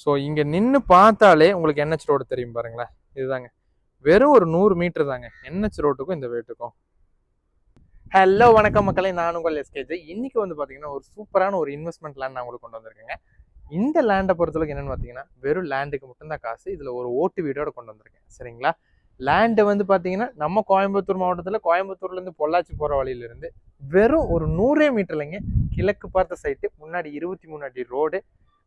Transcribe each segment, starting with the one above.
So இங்கே நின்று பார்த்தாலே உங்களுக்கு என்ஹெச் ரோடு தெரியும் பாருங்களேன். இதுதாங்க. வெறும் ஒரு நூறு மீட்டர் தாங்க. என்ஹெச் ரோட்டுக்கும் இந்த வேட்டுக்கும். ஹலோ வணக்கம் மக்களே. நான் உங்கள் எஸ்கேஜ் இன்னைக்கு வந்து பார்த்தீங்கன்னா ஒரு சூப்பரான ஒரு இன்வெஸ்ட்மெண்ட் லேண்ட் நான் உங்களுக்கு கொண்டு வந்திருக்கேங்க. இந்த லேண்டை பொறுத்தளவுக்கு என்னன்னு பார்த்தீங்கன்னா வெறும் லேண்டுக்கு மட்டும்தான் காசு. இதில் ஒரு ஓட்டு வீடோட கொண்டு வந்திருக்கேன். சரிங்களா? லேண்டு வந்து பார்த்தீங்கன்னா நம்ம கோயம்புத்தூர் மாவட்டத்தில் கோயம்புத்தூர்லேருந்து பொள்ளாச்சி போகிற வழியிலிருந்து வெறும் ஒரு நூறே மீட்டர்லைங்க கிழக்கு பார்த்த சைட்டு முன்னாடி இருபத்தி மூணு அடி ரோடு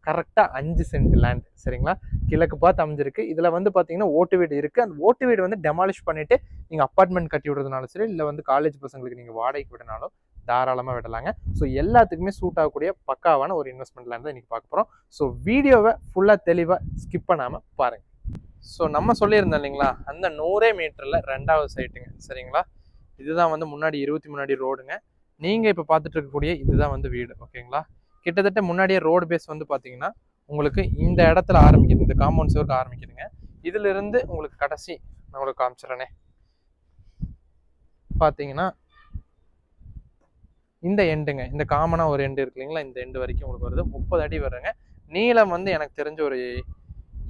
கரெக்டாக அஞ்சு சென்ட் லேண்ட் சரிங்களா? கிழக்கு பார்த்து அமைஞ்சிருக்கு. இதில் வந்து பார்த்தீங்கன்னா ஓட்டு வீடு இருக்குது அந்த ஓட்டு வீடு வந்து டெமாலிஷ் பண்ணிவிட்டு நீங்கள் அப்பார்ட்மெண்ட் கட்டி விடுறதுனாலும் சரி இல்லை வந்து காலேஜ் பசங்களுக்கு நீங்கள் வாடகைக்கு விடனாலும் தாராளமாக விடலாங்க. ஸோ எல்லாத்துக்குமே சூட் ஆகக்கூடிய பக்காவான ஒரு இன்வெஸ்ட்மெண்ட் லேண்ட் தான் இன்றைக்கி பார்க்க போகிறோம் ஸோ வீடியோவை ஃபுல்லாக தெளிவாக ஸ்கிப் பண்ணாமல் பாருங்கள் ஸோ நம்ம சொல்லியிருந்தோம் இல்லைங்களா? அந்த நூறே மீட்டரில் ரெண்டாவது சைட்டுங்க சரிங்களா? இதுதான் வந்து முன்னாடி இருபத்தி முன்னாடி ரோடுங்க நீங்கள் இப்போ பார்த்துட்டு இருக்கக்கூடிய இதுதான் வந்து வீடு. ஓகேங்களா? கிட்டத்தட்ட முன்னாடியே ரோடு பேஸ் வந்து பார்த்தீங்கன்னா உங்களுக்கு இந்த இடத்துல ஆரம்பிக்குது. இந்த காம்பவுண்ட் சுவருக்கு ஆரம்பிக்குதுங்க. இதிலிருந்து உங்களுக்கு கடைசி நான் உங்களுக்கு காமிச்சிடறேனே பார்த்தீங்கன்னா இந்த எண்டுங்க இந்த காமனாக ஒரு எண்டு இருக்கு இல்லைங்களா? இந்த எண்டு வரைக்கும் உங்களுக்கு வருது. முப்பது அடி வருங்க. நீளம் வந்து எனக்கு தெரிஞ்ச ஒரு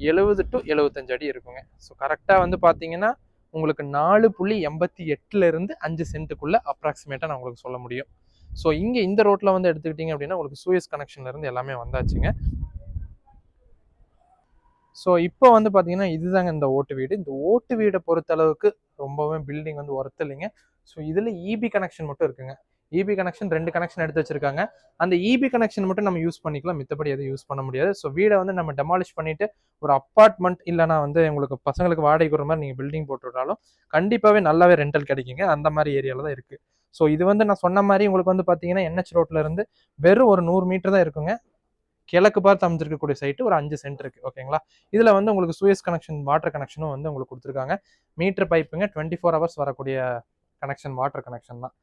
எழுபது டு எழுபத்தஞ்சு அடி இருக்குங்க. ஸோ கரெக்டாக வந்து பார்த்தீங்கன்னா உங்களுக்கு நாலு புள்ளி எண்பத்தி எட்டுலேருந்து அஞ்சு சென்ட்டுக்குள்ளே அப்ராக்சிமேட்டாக நான் உங்களுக்கு சொல்ல முடியும். ஸோ இங்கே இந்த ரோட்டில் வந்து எடுத்துக்கிட்டிங்க அப்படின்னா உங்களுக்கு சூயஸ் கனெக்ஷன்லேருந்து எல்லாமே வந்தாச்சுங்க. ஸோ இப்போ வந்து பார்த்தீங்கன்னா இதுதாங்க இந்த ஓட்டு வீடு. இந்த ஓட்டு வீடை பொறுத்தளவுக்கு ரொம்பவே பில்டிங் வந்து ஒர்த் இல்லைங்க. ஸோ இதில் இபி கனெக்ஷன் மட்டும் இருக்குங்க. இபி கனெக்ஷன் ரெண்டு கனெக்ஷன் எடுத்து வச்சிருக்காங்க. அந்த இபி கனெக்ஷன் மட்டும் நம்ம யூஸ் பண்ணிக்கலாம். மித்தபடி எதுவும் யூஸ் பண்ண முடியாது. ஸோ வீடை வந்து நம்ம டெமாலிஷ் பண்ணிட்டு ஒரு அப்பார்ட்மெண்ட் இல்லைனா வந்து உங்களுக்கு பசங்களுக்கு வாடகைக்கு கொடுற மாதிரி நீங்கள் பில்டிங் போட்டுவிட்டாலும் கண்டிப்பாகவே நல்லாவே ரெண்டல் கிடைக்குங்க. அந்த மாதிரி ஏரியாவில் தான் இருக்குது ஸோ இது வந்து நான் சொன்ன மாதிரி உங்களுக்கு வந்து பார்த்தீங்கன்னா என்ஹெச் ரோட்ல இருந்து வெறும் ஒரு நூறு மீட்டர் தான் இருக்குங்க. கிழக்கு பார்த்து அமைஞ்சிருக்கக்கூடிய சைட்டு ஒரு அஞ்சு சென்ட் இருக்கு. ஓகேங்களா இதில் வந்து உங்களுக்கு சூயஸ் கனெக்ஷன் வாட்டர் கனெக்ஷனும் வந்து உங்களுக்கு கொடுத்துருக்காங்க. மீட்டர் பைப்புங்க டுவெண்ட்டி ஃபோர் ஹவர்ஸ் வரக்கூடிய கனெக்ஷன் வாட்டர் கனெக்ஷன் தான்.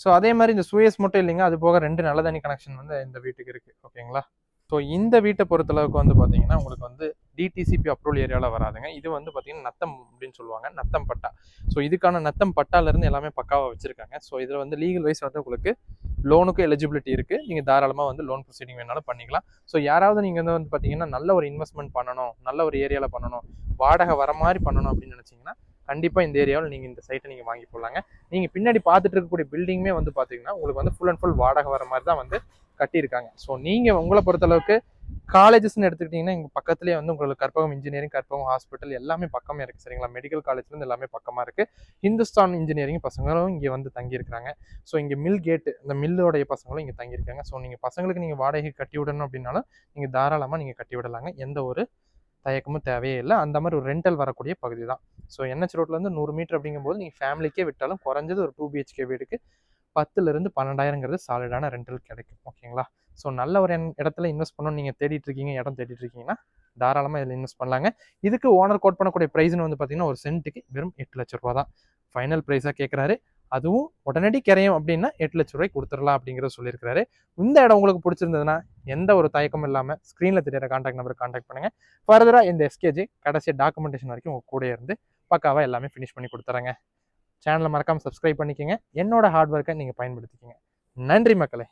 ஸோ அதே மாதிரி இந்த சூயஸ் மட்டும் இல்லைங்க. அது போக ரெண்டு நல்ல தண்ணி கனெக்ஷன் வந்து இந்த வீட்டுக்கு இருக்கு. ஓகேங்களா ஸோ இந்த வீட்டை பொறுத்தளவுக்கு வந்து பார்த்தீங்கன்னா உங்களுக்கு வந்து டிடிசிபி அப்ரூவல் ஏரியாவில் வராதுங்க. இது வந்து பார்த்தீங்கன்னா நத்தம் அப்படின்னு சொல்லுவாங்க. நத்தம் பட்டா. ஸோ இதுக்கான நத்தம் பட்டாலேருந்து எல்லாமே பக்காவாக வச்சுருக்காங்க. ஸோ இதில் வந்து லீகல் வைஸ் வந்து உங்களுக்கு லோனுக்கும் எலிஜிபிலிட்டி இருக்குது நீங்கள் தாராளமாக வந்து லோன் ப்ரொசீடிங் வேணாலும் பண்ணிக்கலாம். ஸோ யாராவது நீங்கள் வந்து வந்து பார்த்தீங்கன்னா நல்ல ஒரு இன்வெஸ்ட்மெண்ட் பண்ணணும் நல்ல ஒரு ஏரியாவில் பண்ணணும் வாடகை வர மாதிரி பண்ணணும் அப்படின்னு நினச்சிங்கன்னா கண்டிப்பாக இந்த ஏரியாவில் நீங்கள் இந்த சைட்டை நீங்கள் வாங்கி போடலாங்க. நீங்கள் பின்னாடி பார்த்துட்டு இருக்கக்கூடிய பில்டிங்குமே வந்து பார்த்தீங்கன்னா உங்களுக்கு வந்து ஃபுல் அண்ட் ஃபுல் வாடகை வர மாதிரி தான் வந்து கட்டியிருக்காங்க. ஸோ நீங்கள் உங்களை பொறுத்தளவுக்கு காலேஜஸ்ன்னு எடுத்துக்கிட்டிங்கன்னா எங்கள் பக்கத்துலேயே வந்து உங்களுக்கு கற்பகம் இன்ஜினியரிங் கற்பகம் ஹாஸ்பிட்டல் எல்லாமே பக்கமே இருக்குது சரிங்களா? மெடிக்கல் காலேஜ்லேருந்து எல்லாமே பக்கமாக இருக்குது ஹிந்துஸ்தான் இன்ஜினியரிங் பசங்களும் இங்கே வந்து தங்கியிருக்கிறாங்க. ஸோ இங்கே மில் கேட்டு இந்த மில்லோடைய பசங்களும் இங்கே தங்கியிருக்காங்க. ஸோ நீங்கள் பசங்களுக்கு நீங்கள் வாடகை கட்டி விடணும் அப்படின்னாலும் நீங்கள் தாராளமாக நீங்கள் கட்டி விடலாங்க. எந்த ஒரு தயக்கமும் தேவையே இல்லை. அந்த மாதிரி ஒரு ரெண்டல் வரக்கூடிய பகுதி தான். ஸோ என்ஹெச் ரோட்லேருந்து நூறு மீட்டர் அப்படிங்கும்போது நீங்கள் ஃபேமிலிக்கே விட்டாலும் குறைஞ்சது ஒரு டூ பிஹெச்கே வீடுக்கு பத்துலேருந்து பன்னெண்டாயிரங்கிறது சாலிடான ரெண்டல் கிடைக்கும். ஓகேங்களா ஸோ நல்ல ஒரு இடத்துல இன்வெஸ்ட் பண்ணணும் நீங்கள் தேடிட்டு இருக்கீங்க இடம் தேடிட்டு இருக்கீங்கன்னா தாராளமாக இதில் இன்வெஸ்ட் பண்ணலாங்க. இதுக்கு ஓனர் கோட் பண்ணக்கூடிய ப்ரைஸ்னு வந்து பார்த்தீங்கன்னா ஒரு சென்ட்டுக்கு வெறும் எட்டு லட்ச ரூபா தான். ஃபைனல் ப்ரைஸாக கேட்குறாரு அதுவும் உடனடி கிரையும் அப்படின்னா எட்டு லட்ச ரூபாய் கொடுத்துடலாம் அப்படிங்கிறத சொல்லியிருக்காரு இந்த இடம் உங்களுக்கு பிடிச்சிருந்ததுன்னா எந்த ஒரு தயக்கமும் இல்லாமல் ஸ்க்ரீனில் தெரியிற கான்டாக்ட் நம்பருக்கு காண்டாக்ட் பண்ணுங்கள் ஃபர்தராக இந்த எஸ்கேஜி கடைசி டாக்குமெண்டேஷன் வரைக்கும் உங்கள் கூட இருந்து பக்காவாக எல்லாமே ஃபினிஷ் பண்ணி கொடுத்துறேங்க. சேனலை மறக்காமல் சப்ஸ்கிரைப் பண்ணிக்கோங்க. என்னோட ஹார்ட் ஒர்க்கை நீங்கள் பயன்படுத்திக்கோங்க. நன்றி மக்களே.